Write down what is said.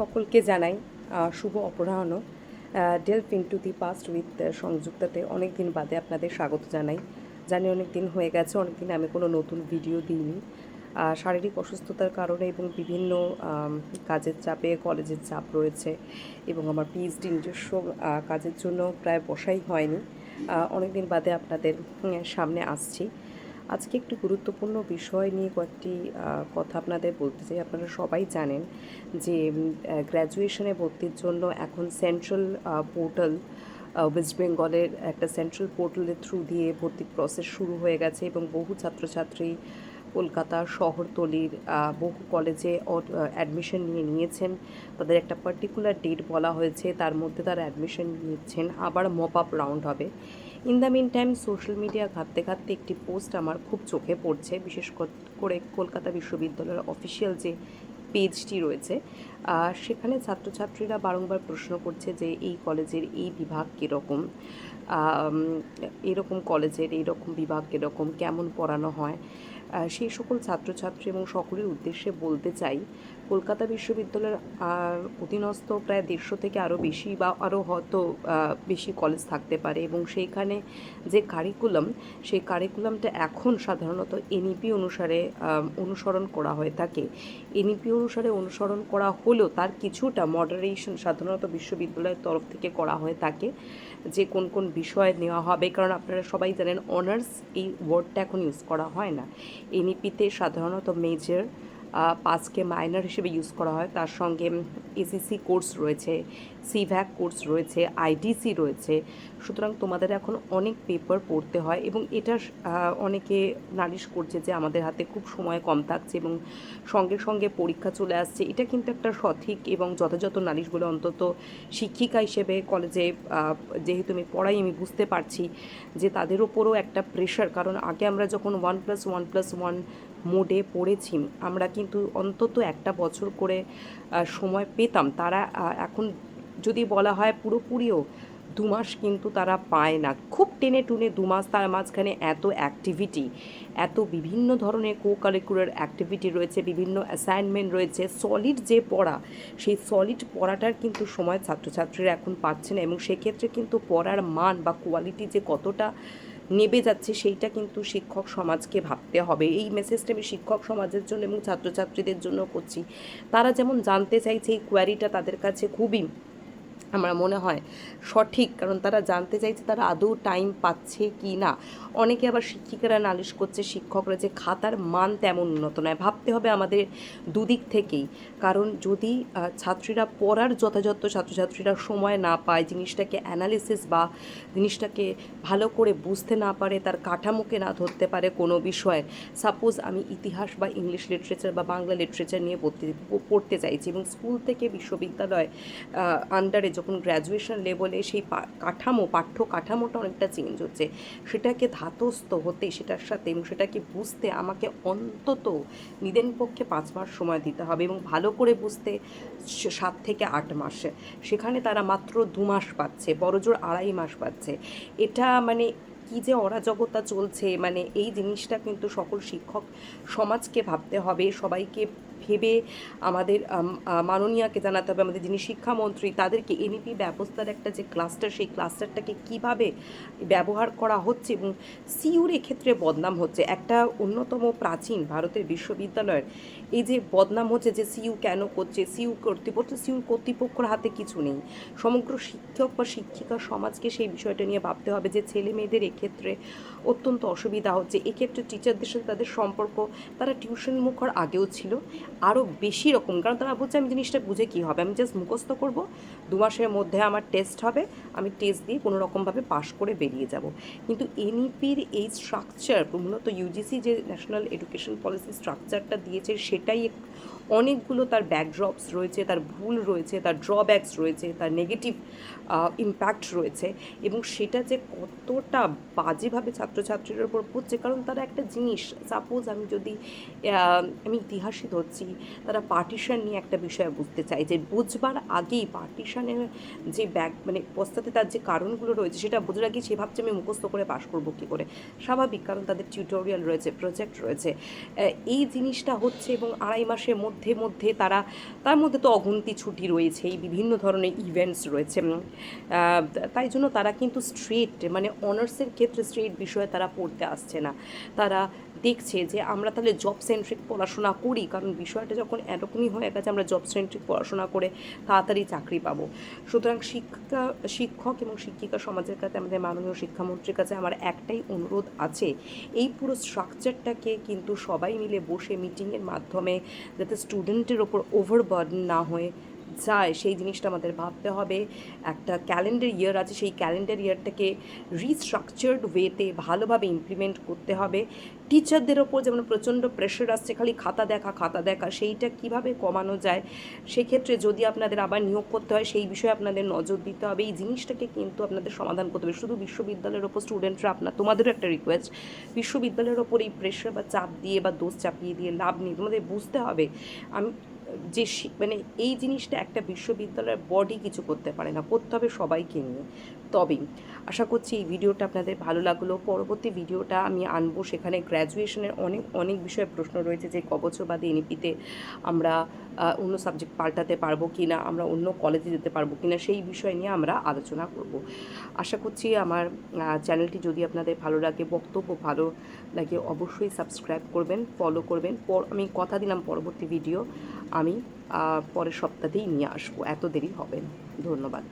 সকলকে জানাই শুভ অপরাহ্ন। Delve into the past with সংযুক্তাতে অনেক দিন বাদে আপনাদের স্বাগত জানাই। জানি অনেক দিন হয়ে গেছে অনেক দিন আমি কোনো নতুন ভিডিও দিইনি। শারীরিক অসুস্থতার কারণে এবং বিভিন্ন কাজের চাপে, কলেজের চাপ রয়েছে এবং আমার পিএইচডি নিজস্ব কাজের জন্য প্রায় বসাই হয়নি। অনেক দিন বাদে আপনাদের সামনে আসছি। আজকে একটু গুরুত্বপূর্ণ বিষয় নিয়ে কয়েকটি কথা আপনাদের বলতে চাই। আপনারা সবাই জানেন যে গ্র্যাজুয়েশনে ভর্তির জন্য এখন সেন্ট্রাল পোর্টাল ওয়েস্ট বেঙ্গলের একটা সেন্ট্রাল পোর্টালের থ্রু দিয়ে ভর্তির প্রসেস শুরু হয়ে গেছে এবং বহু ছাত্রছাত্রী কলকাতা শহরতলির বহু কলেজে অ্যাডমিশন নিয়ে নিয়েছেন। তাদের একটা পার্টিকুলার ডেট বলা হয়েছে, তার মধ্যে তারা অ্যাডমিশন নিচ্ছেন। আবার মপ আপ রাউন্ড হবে। In the meantime social media ঘাঁটতে ঘাঁটতে একটি পোস্ট আমার খুব চোখে পড়ছে। বিশেষ করে কলকাতা বিশ্ববিদ্যালয়ের অফিসিয়াল যে পেজটি রয়েছে সেখানে ছাত্রছাত্রীরা বারংবার প্রশ্ন করছে যে এই কলেজের এই বিভাগ কীরকম? এরকম কলেজের এইরকম বিভাগ কীরকম? কেমন পড়ানো হয়? সেই সকল ছাত্রছাত্রী এবং সকলের উদ্দেশ্যে বলতে চাই, কলকাতা বিশ্ববিদ্যালয়ের অধীনস্থ প্রায় দেড়শো থেকে আরও বেশি বা আরও হয়তো বেশি কলেজ থাকতে পারে এবং সেইখানে যে কারিকুলাম সেই কারিকুলামটা এখন সাধারণত এনইপি অনুসারে অনুসরণ করা হয়ে থাকে। এনইপি অনুসারে অনুসরণ করা হলেও তার কিছুটা মডারেশন সাধারণত বিশ্ববিদ্যালয়ের তরফ থেকে করা হয়ে থাকে। যে কোন কোন বিষয় নেওয়া হবে, কারণ আপনারা সবাই জানেন অনার্স এই ওয়ার্ডটা এখন ইউজ করা হয় না। এনইপিতে সাধারণত মেজর পাঁচকে মাইনর হিসেবে ইউজ করা হয়। তার সঙ্গে এসিসি কোর্স রয়েছে সিভ্যাক কোর্স রয়েছে আইডিসি রয়েছে। সুতরাং তোমাদের এখন অনেক পেপার পড়তে হয় এবং এটা অনেকে নালিশ করছে যে আমাদের হাতে খুব সময় কম থাকছে এবং সঙ্গে সঙ্গে পরীক্ষা চলে আসছে। এটা কিন্তু একটা সঠিক এবং যথাযথ নালিশগুলো অন্তত শিক্ষিকা হিসেবে কলেজে যেহেতু আমি পড়াই, আমি বুঝতে পারছি যে তাদের ওপরও একটা প্রেশার কারণ আগে আমরা যখন one plus one plus one মোডে পড়েছি। আমরা কিন্তু অন্তত একটা বছর করে সময় পেতাম। তারা এখন যদি বলা হয় পুরোপুরিও দু মাস কিন্তু তারা পায় না। খুব টেনে টুনে দু মাস তার মাঝখানে এত অ্যাক্টিভিটি এত বিভিন্ন ধরনের কো কারিকুলার অ্যাক্টিভিটি রয়েছে, বিভিন্ন অ্যাসাইনমেন্ট রয়েছে সলিড যে পড়া, সেই সলিড পড়াটার কিন্তু সময় ছাত্রছাত্রীরা এখন পাচ্ছে না। এবং সেক্ষেত্রে কিন্তু পড়ার মান বা কোয়ালিটি যে কতটা নেবে যাচ্ছে, সেইটা কিন্তু শিক্ষক সমাজকে ভাবতে হবে। এই মেসেজটা আমি শিক্ষক সমাজের জন্য এবং ছাত্রছাত্রীদের জন্য করছি। তারা যেমন জানতে চাইছে, এই কোয়ারিটা তাদের কাছে খুবই আমার মনে হয় সঠিক, কারণ তারা জানতে চাইছে তারা আদৌ টাইম পাচ্ছে কি না অনেকে আবার শিক্ষিকারা নালিশ করছে, শিক্ষকরা যে খাতার মান তেমন উন্নত নয়। ভাবতে হবে আমাদের দুদিক থেকেই। কারণ যদি ছাত্রীরা পড়ার যথাযথ ছাত্রছাত্রীরা সময় না পায়, জিনিসটাকে অ্যানালিসিস বা জিনিসটাকে ভালো করে বুঝতে না পারে, তার কাঠামোকে না ধরতে পারে কোনো বিষয় সাপোজ আমি ইতিহাস বা ইংলিশ লিটারেচার বা বাংলা লিটারেচার নিয়ে পড়তে পড়তে চাইছি এবং স্কুল থেকে বিশ্ববিদ্যালয় আন্ডারে যখন গ্র্যাজুয়েশন লেভেলে সেই কাঠামো পাঠ্য কাঠামোটা অনেকটা চেঞ্জ হচ্ছে, সেটাকে ধাতস্থ হতে, সেটার সাথে এবং সেটাকে বুঝতে আমাকে অন্তত নিদেন পক্ষে পাঁচ মাস সময় দিতে হবে এবং ভালো করে বুঝতে সাত থেকে আট মাস। সেখানে তারা মাত্র দু মাস পাচ্ছে বড়জোর আড়াই মাস পাচ্ছে। এটা মানে কি যে অরাজকতা চলছে মানে এই জিনিসটা কিন্তু সকল শিক্ষক সমাজকে ভাবতে হবে, সবাইকে ভেবে আমাদের মাননীয়াকে জানাতে হবে, আমাদের যিনি শিক্ষামন্ত্রী, তাদেরকে এনইপি ব্যবস্থার একটা যে ক্লাস্টার সেই ক্লাস্টারটাকে কীভাবে ব্যবহার করা হচ্ছে এবং সিউর এক্ষেত্রে বদনাম হচ্ছে। একটা অন্যতম প্রাচীন ভারতের বিশ্ববিদ্যালয়ের এই যে বদনাম হচ্ছে যে সিইউ কেন করছে সিইউ কর্তৃপক্ষ সিইউ কর্তৃপক্ষের হাতে কিছু নেই। সমগ্র শিক্ষক বা শিক্ষিকা সমাজকে সেই বিষয়টা নিয়ে ভাবতে হবে যে ছেলে মেয়েদের এক্ষেত্রে অত্যন্ত অসুবিধা হচ্ছে। এক্ষেত্রে টিচারদের সাথে তাদের সম্পর্ক, তারা টিউশন মুখর আগেও ছিল। আরও বেশি রকম, কারণ তারা বলছে আমি জিনিসটা বুঝে কী হবে। আমি জাস্ট মুখস্থ করব, দু মাসের মধ্যে আমার টেস্ট হবে, আমি টেস্ট দিয়ে কোনো রকমভাবে পাশ করে বেরিয়ে যাব। কিন্তু এনইপির এই স্ট্রাকচার মূলত ইউজিসি যে ন্যাশনাল এডুকেশন পলিসি স্ট্রাকচারটা দিয়েছে, সেটাই অনেকগুলো তার ব্যাকড্রপস রয়েছে, তার ভুল রয়েছে, তার ড্রব্যাকস রয়েছে, তার নেগেটিভ ইম্প্যাক্ট রয়েছে এবং সেটা যে কতটা বাজেভাবে ছাত্রছাত্রীদের উপর পড়ছে, কারণ তারা একটা জিনিস সাপোজ আমি যদি আমি ইতিহাসই ধরছি তারা পার্টিশন নিয়ে একটা বিষয় বুঝতে চায় যে বুঝবার আগেই পার্টিশনের যে ব্যাক মানে পশ্চাতে তার যে কারণগুলো রয়েছে সেটা বোঝার আগে সে ভাবছে আমি মুখস্থ করে পাশ করব কী করে। স্বাভাবিক কারণ তাদের টিউটোরিয়াল রয়েছে প্রজেক্ট রয়েছে। এই জিনিসটা হচ্ছে এবং আড়াই মাসের মধ্যে মধ্যে তারা, তার মধ্যে তো অগুন্তি ছুটি রয়েছে, এই বিভিন্ন ধরনের ইভেন্টস রয়েছে। তাই জন্য তারা কিন্তু স্ট্রেট মানে অনার্সের ক্ষেত্রে স্ট্রেট বিষয়ে তারা পড়তে আসছে না। তারা দেখছে যে আমরা তাহলে জব সেন্ট্রিক পড়াশোনা করি, কারণ বিষয়টা যখন এরকমই হয়ে গেছে আমরা জব সেন্ট্রিক পড়াশোনা করে তাড়াতাড়ি চাকরি পাবো। সুতরাং শিক্ষা, শিক্ষক এবং শিক্ষিকা সমাজের কাছে আমাদের মাননীয় শিক্ষামন্ত্রীর কাছে আমার একটাই অনুরোধ আছে, এই পুরো স্ট্রাকচারটাকে কিন্তু সবাই মিলে বসে মিটিংয়ের মাধ্যমে যাতে স্টুডেন্টের ওপর ওভারবার্ডেন না হয়ে যায় সেই জিনিসটা আমাদের ভাবতে হবে। একটা ক্যালেন্ডার ইয়ার আছে, সেই ক্যালেন্ডার ইয়ারটাকে রিস্ট্রাকচার্ড ওয়েতে ভালোভাবে ইমপ্লিমেন্ট করতে হবে। টিচারদের ওপর যেমন প্রচণ্ড প্রেশার আসছে, খালি খাতা দেখা খাতা দেখা, সেইটা কীভাবে কমানো যায়? সেক্ষেত্রে যদি আপনাদের আবার নিয়োগ করতে হয়, সেই বিষয়ে আপনাদের নজর দিতে হবে। এই জিনিসটাকে কিন্তু আপনাদের সমাধান করতে হবে। শুধু বিশ্ববিদ্যালয়ের ওপর স্টুডেন্টরা আপনার, তোমাদেরও একটা রিকোয়েস্ট বিশ্ববিদ্যালয়ের ওপর এই প্রেশার বা চাপ দিয়ে বা দোষ চাপিয়ে দিয়ে লাভ নেই। তোমাদের বুঝতে হবে। আমি যে মানে এই জিনিসটা একটা বিশ্ববিদ্যালয়ের বডি কিছু করতে পারে না। করতে হবে সবাইকে নিয়ে। তবেই আশা করছি এই ভিডিওটা আপনাদের ভালো লাগল। পরবর্তী ভিডিওটা আমি আনব। সেখানে গ্র্যাজুয়েশনের অনেক অনেক বিষয়ে প্রশ্ন রয়েছে যে ক বছর বাদে এনইপিতে আমরা অন্য সাবজেক্ট পাল্টাতে পারব কি না আমরা অন্য কলেজে যেতে পারব কি না সেই বিষয় নিয়ে আমরা আলোচনা করব। আশা করছি আমার চ্যানেলটি যদি আপনাদের ভালো লাগে, বক্তব্য ভালো লাগে, অবশ্যই সাবস্ক্রাইব করবেন ফলো করবেন। পর, আমি কথা দিলাম পরবর্তী ভিডিও আমি পরের সপ্তাহতেই নিয়ে আসব। এত দেরি হবে না। ধন্যবাদ।